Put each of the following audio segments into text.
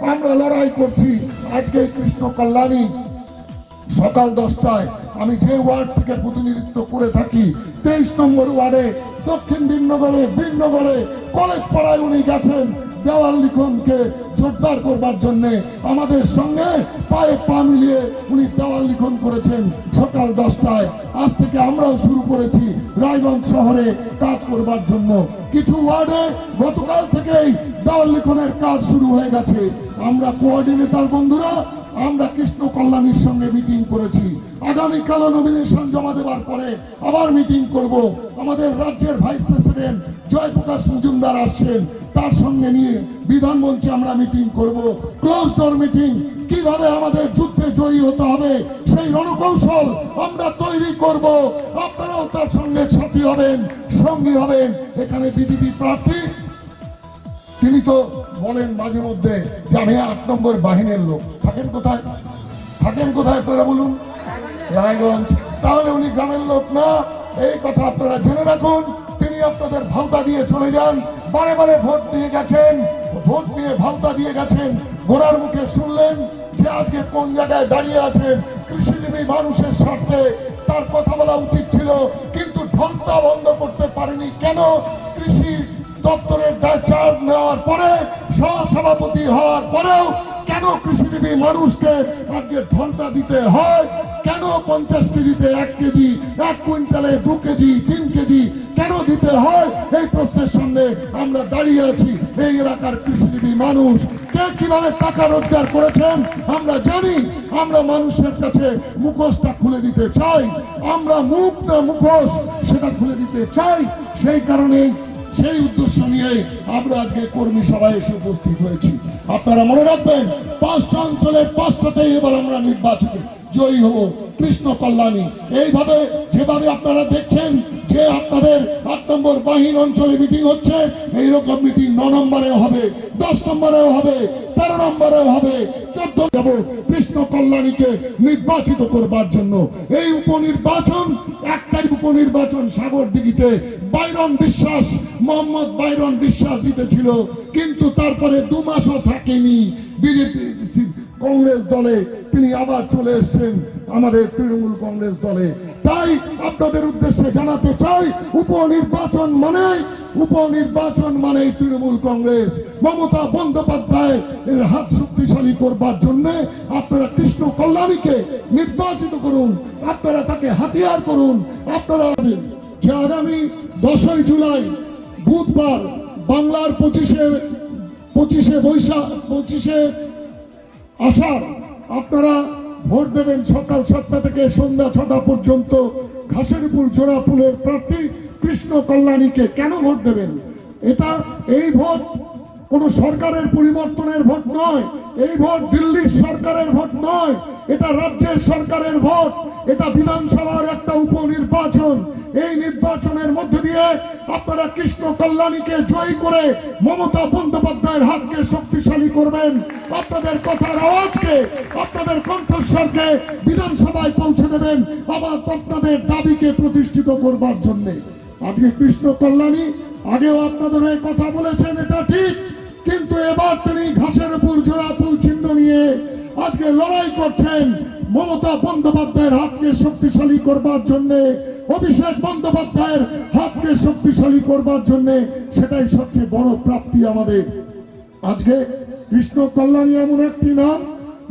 আমরা লড়াই করছি। আজকে কৃষ্ণ কল্যাণী সকাল দশটায় আমি যে ওয়ার্ড থেকে প্রতিনিধিত্ব করে থাকি, তেইশ নম্বর ওয়ার্ডে দক্ষিণ বিনগরে বিনগরে কলেজ পাড়ায় উনি গেছেন দেওয়াল লিখনকে জোরদার করবার জন্য। আমাদের সঙ্গে পায়ে পা মিলিয়ে উনি দেওয়াল লিখন করেছেন সকাল দশটায়। আজ থেকে আমরাও শুরু করেছি রায়গঞ্জ শহরে কাজ করবার জন্য। কিছু ওয়ার্ডে গতকাল থেকেই দেওয়াল লিখনের কাজ শুরু হয়ে গেছে। আমরা কোঅর্ডিনেটর বন্ধুরা আমরা কৃষ্ণ কল্যাণীর সঙ্গে মিটিং করেছি। আগামীকালও নমিনেশন জমা দেওয়ার পরে আবার মিটিং করব। আমাদের রাজ্যের ভাইস প্রেসিডেন্ট জয়প্রকাশ মজুমদার আসছেন। তার সঙ্গে নিয়ে বিধান মঞ্চে আমরা মিটিং করব। ক্লোজ ডোর মিটিং কীভাবে আমাদের যুদ্ধে জয়ী হতে হবে, সেই রণকৌশল আমরা তৈরি করব। আপনারাও তার সঙ্গে সাথী হবেন, সঙ্গী হবেন। এখানে বিজেপি প্রার্থী, তিনি তো বলেন মাঝে মধ্যে যে আমি আট নম্বর বাহিনীর লোক। থাকেন কোথায়? থাকেন কোথায় আপনারা বলুন? রায়গঞ্জ। তাহলে উনি গ্রামের লোক না। এই কথা আপনারা জেনে রাখুন। তিনি আপনাদের ভাওতা দিয়ে চলে যান। বারে বারে ভোট দিয়ে গেছেন। ভোট দিয়ে ভাওতা দিয়ে গেছেন। গোড়ার মুখে শুনলেন যে আজকে কোন জায়গায় দাঁড়িয়ে আছেন কৃষিজীবী মানুষের স্বার্থে। তার কথা বলা উচিত ছিল, কিন্তু ঢন্টা বন্ধ করতে পারেনি কেন? কৃষি দপ্তরের দায় চার্জ নেওয়ার পরে, সহসভাপতি হওয়ার পরেও কেন কৃষিজীবী মানুষকে আজকে ঘণ্টা দিতে হয়? কেন পঞ্চাশ কেজিতে এক কেজি, এক কুইন্টালে দু কেজি, তিন কেজি কেন দিতে হয়? এই প্রশ্নের সামনে আমরা দাঁড়িয়ে আছি। এই এলাকার কৃষিজীবী মানুষ কে কীভাবে টাকা রোজগার করেছেন? আমরা জানি, আমরা মানুষের কাছে মুখোশটা খুলে দিতে চাই। আমরা মুখ না মুখোশ সেটা খুলে দিতে চাই। সেই কারণেই সেই উদ্দেশ্য নিয়ে আমরা আজকে কর্মী সভায় এসে উপস্থিত হয়েছি। আপনারা মনে রাখবেন, পাঁচটা অঞ্চলের পাঁচটাতেই এবার আমরা নির্বাচিত। জয়ী হব কৃষ্ণ কল্যাণী। এইভাবে যেভাবে আপনারা দেখছেন যে আপনাদের আট নম্বর বাহিন অঞ্চলে মিটিং হচ্ছে, এইরকম মিটিং ন নম্বরেও হবে, দশ নম্বরেও হবে, তেরো নম্বরেও হবে চোদ্দ যাব কৃষ্ণ কল্যাণীকে নির্বাচিত করবার জন্য। এই উপনির্বাচন, এক উপনির্বাচন সাগর দিঘিতে বাইরন বিশ্বাস, মোহাম্মদ বাইরন বিশ্বাস দিতেছিল কিন্তু তারপরে দু মাসও থাকেনি। বিজেপি, কংগ্রেস দলে তিনি আবার চলে এসেছেন আমাদের তৃণমূল কংগ্রেস দলে। তাই আপনাদের উদ্দেশ্যে জানাতে চাই, উপনির্বাচন মানে উপনির্বাচন মানে তৃণমূল কংগ্রেস। মমতা বন্দ্যোপাধ্যায় এর হাত শক্তিশালী করবার জন্য আপনারা কৃষ্ণ কল্যাণীকে নির্বাচিত করুন, আপনারা তাকে হাতিয়ার করুন, আপনারা যে আগামী দশই জুলাই, বুধবার বাংলার পঁচিশে পঁচিশে বৈশাখ পঁচিশে আষাঢ় আপনারা ভোট দেবেন সকাল সাতটা থেকে সন্ধ্যা ছটা পর্যন্ত ঘাসেরপুর জোড়াপুলের প্রার্থী। কৃষ্ণ কল্যাণীকে কেন ভোট দেবেন? এটা এই ভোট কোন সরকারের পরিবর্তনের ভোট নয়। এই ভোট দিল্লির সরকারের ভোট নয়। এটা রাজ্যের সরকারের ভোট। এটা বিধানসভার একটা উপনির্বাচন। এই নির্বাচনের মধ্যে দিয়ে আপনারা কৃষ্ণ কল্যাণীকে জয়ী করে মমতা বন্দ্যোপাধ্যায়ের হাতকে শক্তিশালী করবেন। আপনাদের কথার আওয়াজকে, আপনাদের কণ্ঠস্বরকে বিধানসভায় পৌঁছে দেবেন। আবার আপনাদের দাবিকে প্রতিষ্ঠিত করবার জন্য। আজকে কৃষ্ণ কল্যাণী আগেও আপনাদের হয়ে কথা বলেছেন, এটা ঠিক। কিন্তু এবার তিনি ঘাসের উপর জোড়া ফুল চিহ্ন নিয়ে আজকে লড়াই করছেন মমতা বন্দ্যোপাধ্যায়ের হাতকে শক্তিশালী করবার জন্য, অভিষেক বন্দ্যোপাধ্যায়ের হাতকে শক্তিশালী করবার জন্য, সেটাই সবচেয়ে বড় প্রাপ্তি আমাদের। আজকে কৃষ্ণ কল্যাণী এমন একটি নাম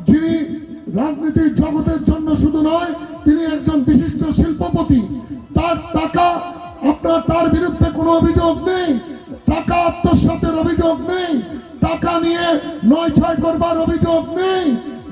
যিনি রাজনীতির জগতের জন্য শুধু নয়, তিনি একজন বিশিষ্ট শিল্পপতি। আপনার তার বিরুদ্ধে কোনো অভিযোগ নেই। টাকা আত্মসাতের অভিযোগ নেই। টাকা নিয়ে নয় ছয় করবার অভিযোগ নেই।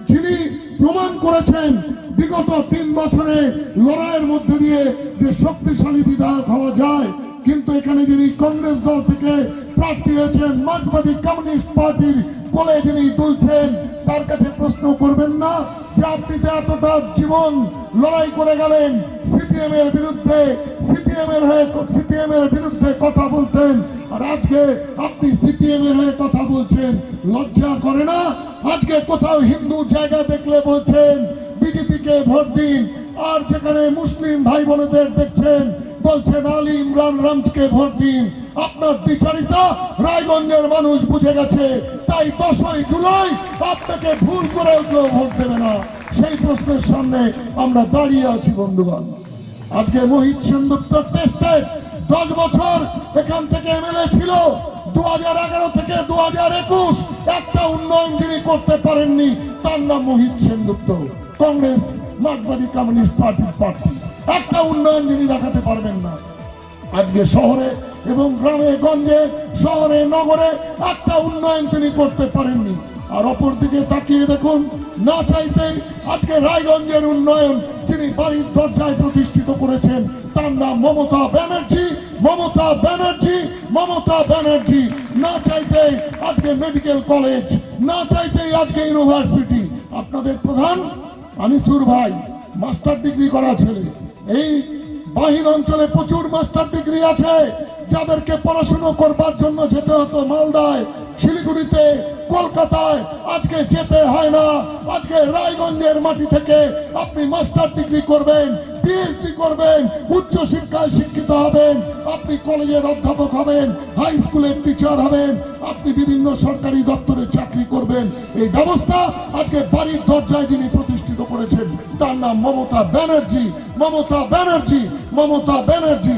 যিনি প্রমাণ করেছেন, বিগত তিন বছরে লড়াইয়ের মধ্যে দিয়ে যে শক্তিশালী বিধায়ক হওয়া যায়, কিন্তু এখানে যিনি কংগ্রেস দল থেকে প্রার্থী হয়েছেন, মার্ক্সবাদী কমিউনিস্ট পার্টির কোলে যিনি তুলছেন, তার কাছে প্রশ্ন করবেন না যে আপনি তো এতটা জীবন লড়াই করে গেলেন সিপিএম এর বিরুদ্ধে সিপিএম এর হয়ে সিপিএম এর বিরুদ্ধে কথা বলতেন। আর আজকে আপনি সিপিএম এর হয়ে কথা বলছেন। লজ্জা করে না? আজকে কোথাও হিন্দু জায়গা দেখলে বলছেন বিজেপি কে ভোট দিন। আর যেখানে মুসলিম ভাই বোনেদের দেখছেন, বলছেন আলী ইমরান রামসকে ভোট দিন। আপনার দ্বিচারিতা রায়গঞ্জের মানুষ বুঝে গেছে। তাই দশই জুলাই আপনাকে ভুল করেও কেউ ভোট দেবে না। সেই প্রশ্নের সামনে আমরা দাঁড়িয়ে আছি, বন্ধুগণ। আজকে মোহিত সেনগুপ্ত টেস্টেড দশ বছর এখান থেকে এমএলএ ছিল। দু হাজার এগারো থেকে দু হাজার একুশ একটা উন্নয়ন যিনি করতে পারেননি, তার নাম মোহিত সেনগুপ্ত, কংগ্রেস, মার্ক্সবাদী কমিউনিস্ট পার্টির প্রার্থী। একটা উন্নয়ন যিনি দেখাতে পারবেন না। আজকে শহরে এবং গ্রামে, গঞ্জে, শহরে, নগরে একটা উন্নয়ন তিনি করতে পারেননি। আর অপর দিকে তাকিয়ে দেখুন, না চাইতেই আজকে রায়গঞ্জের উন্নয়ন তিনি বাড়ির দরজায় প্রতিষ্ঠিত করেছেন, তার নাম মমতা ব্যানার্জি মমতা ব্যানার্জি মমতা ব্যানার্জি। না চাইতেই আজকে মেডিকেল কলেজ, না চাইতেই আজকে ইউনিভার্সিটি। আপনাদের প্রধান আনিসুর ভাই, মাস্টার ডিগ্রি করা ছেলে। এই বাহির অঞ্চলে প্রচুর মাস্টার ডিগ্রি আছে, যাদেরকে পড়াশুনো করবার জন্য যেতে হতো মালদায়। শিলিগুড়িতে, কলকাতায় আজকে যেতে হয় না। আজকে রায়গঞ্জের মাটি থেকে আপনি মাস্টার ডিগ্রি করবেন পিএইচডি করবেন, উচ্চ শিক্ষায় শিক্ষিত হবেন, আপনি কলেজের অধ্যাপক হবেন হাই স্কুলের টিচার হবেন, আপনি বিভিন্ন সরকারি দপ্তরে চাকরি করবেন। এই ব্যবস্থা আজকে বাড়ির দরজায় যিনি প্রতিষ্ঠিত করেছেন, তার নাম মমতা ব্যানার্জি। মমতা ব্যানার্জি মমতা ব্যানার্জি।